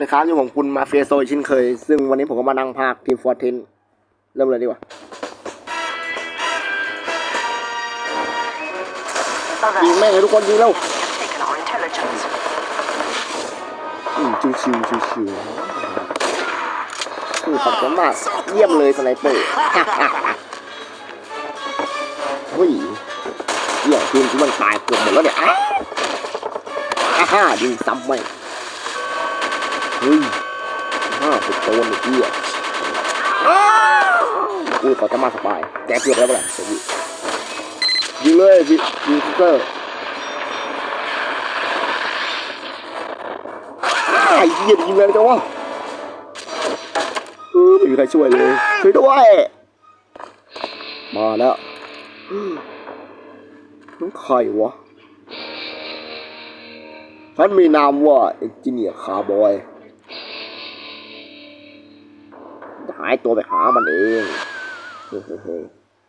นะครับอยู่ผมคุณมาเฟียโซเช่นเคย ซึ่งวันนี้ผมก็มานั่งภาคทีมฟอร์เทนเริ่มเลยดีกว่ายิงแม่งเลยทุกคนยิงเร็ว taken our intelligence. อืมชิวชิวชิวชิวคือขอบคุณมากเยี่ยมเลยสไนเปอร์เฮ้ยเหี้ยทีมที่มันตายเกือบหมดแล้วเนี่ยอ้าวอ้าฮ่ายิงซ้ำไม่เฮ้ยห้าสิบตัวเนี่ยเหี้ยอ้าวอุ้ยเขาจะมาสปายแกเกือบแล้วเปล่าเดี๋ยวยิงเลยยิงยิงซิสเตอร์อ้าวไอ้เหี้ยยิงเลยจังวะเออไม่มีใครช่วยเลยช่วยด้วยมาแล้วนั่นใครวะฉันมีนามว่าเอ็นจิเนียร์คาร์บอยายตัวไปหามันเองเฮ้ย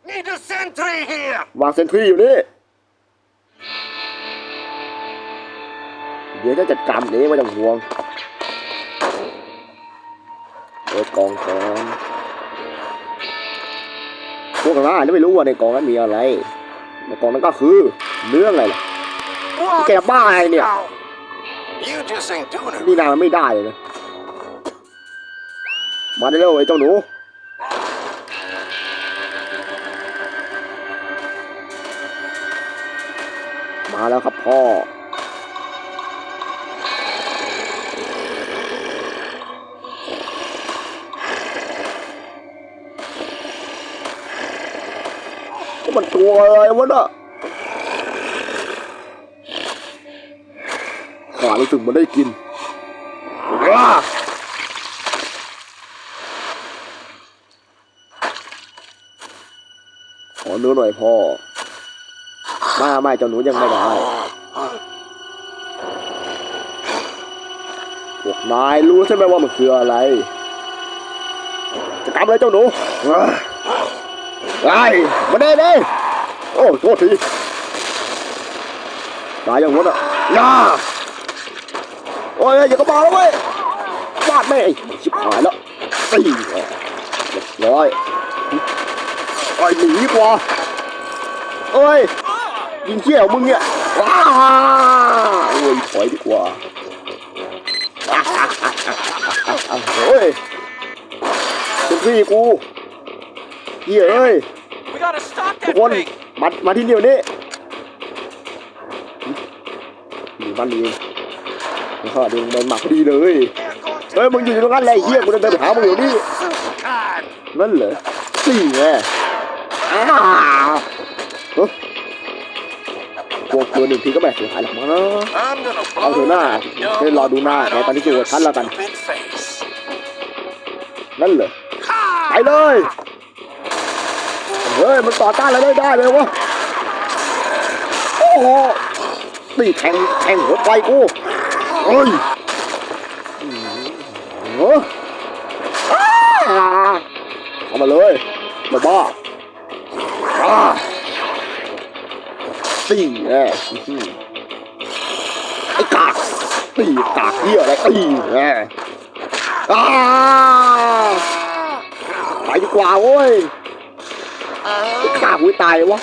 Need a sentry here! ๆวางเซนทรีอยู่นี่ เดี๋ยวจะจัดการมันเองไม่ต้องห่วงเปิดกล่องก่อนพวกเราจะไม่รู้ว่าในกล่องนั้นมีอะไร ในกล่องนั้นก็คือเรื่องอะไรล่ะ What? แกบ้าอะไรเนี่ย Now, you just ain't doing it นี่นายมันไม่ได้เลยนะ มาได้เร็วไอ้เจ้าหนูมาแล้วครับพ่อ มันตัวอะไรวะน่ะขารู้สึกมันได้กินว้า ขอเนื้อหน่อยพ่อ มาไม่เจ้าหนูยังไม่ได้พวกนายรู้ใช่ไหมว่ามันคืออะไร จะทำอะไรเจ้าหนูไอ้มาได้เลยโอ้โทษทีตายอย่างวะน่ะย่าโอ้ยอย่าก็มาแล้วเว้ยฟาดแม่ชิบหายแล้วตีเรียร้อย ไอ้ยหนีดีกว่าเอ้ยยิงเขี้ยวมึงเนี่ยว้าโอ้ยถอยดีกว่าโอ้ยเป็นพี่กูเหี้ยเอ้ยทุกคนมามาที่เดียวนี้อยู่บ้านนี้แล้วก็ดึงเดินมาพอดีเลยเฮ้ยมึงอยู่ตรงนั้นแหละไอ้เหี้ยกูจะเดินไปหามึงอยู่นี่นั่นเหรอสี่ไง พวกเกินหนึ่งทีก็แบบเสียหายหรอกมั้งเนอะเอาเถอะหน้าเดี๋ยวรอดูหน้าในตอนนี้กูกับฉันแล้วกัน นั่นเหรอไปเลย เฮ้ย มันต่อต้านอะไรไม่ได้เลยวะ โอ้โหนี่แทงแทงหัวใจกูเฮ้ยเอออ้าเอามาเลยมาบ้า ตีแน่อื้อหือไอ้กากตีกากเหี้ยอะไรตีแน่อ้าไปดีกว่าเว้ยฆ่ากูให้ตายวะ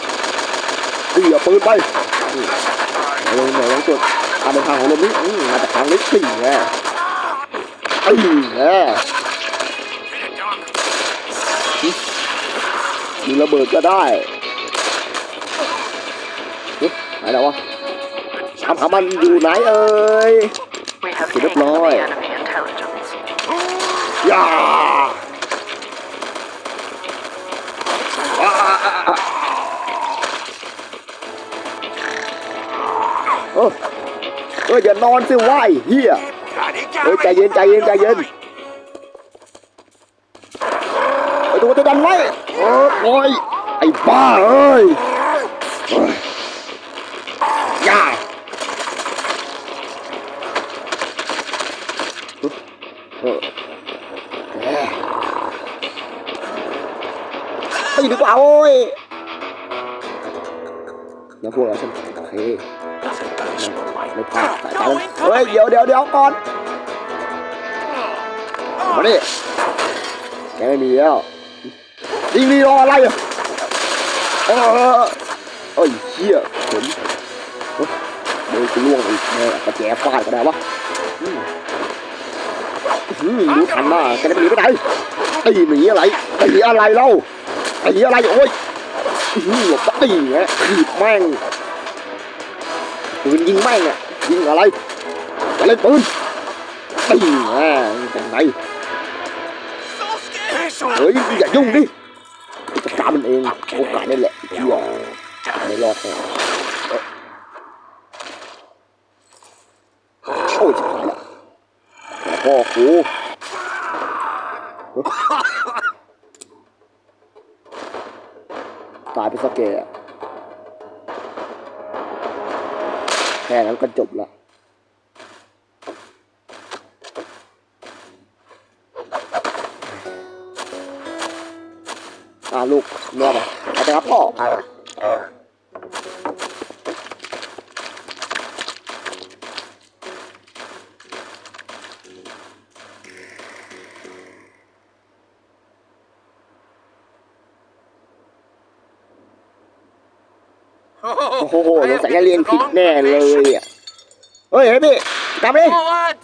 ตีเอาปืนไปเอาลงหน่อยลงตรวจกาเดินทางของลมนี้อืมาจากทางเล็กตีแน่ตีแน่มีระเบิดก็ได้ ไหนแล้ววะถามหามันอยู่ไหนเอ่ย We have Good taken boy. the enemy intelligence. อย่าอ่าเออเอออย่านอนสิวะไอ้เฮียเฮ้ยใจเย็นใจเย็นใจเย็นไอ้ตัวจะดันไว้เออโอ้ยไอ้บ้าเอ้ยเอ้ยอย่า เออแหมไปดีกว่าโอ้ยแล้วพวกเราฉันโอเคไม่พลาดสายตาเฮ้ยเดี๋ยวเดี๋ยวเดี๋ยวก่อนมาดิแกไม่มีแล้วยิงดีรออะไรอะเออเอ้ยเหี้ยขนเฮ้ยเดี๋ยวกูล่วงอีกแม่กระแจฟาดก็ได้วะ อืมรู้ทันนะแกจะหนีไปไหนไอ้หนีอะไรไอ้หนีอะไรเล่าไอ้หนีอะไรโอ้ยหลบตะตีไงขีบแม่งปืนยิงแม่งอะยิงอะไรจะเล่นปืนตีแม่งจากไหนเฮ้ยอย่ายุ่งดิจัดการมันเองโอกาสนี่แหละเชื่อไม่รอดแน่โอ้ยชิบหายละ พ่อกูตายไปสักแกอะแค่นั้นก็จบละอ่าลูกเมียไปไปไปครับพ่อ โอ้โหสงสัยจะเรียนผิดแน่เลยอะเฮ้ยเฮ้ยพี่ตามไป Forward.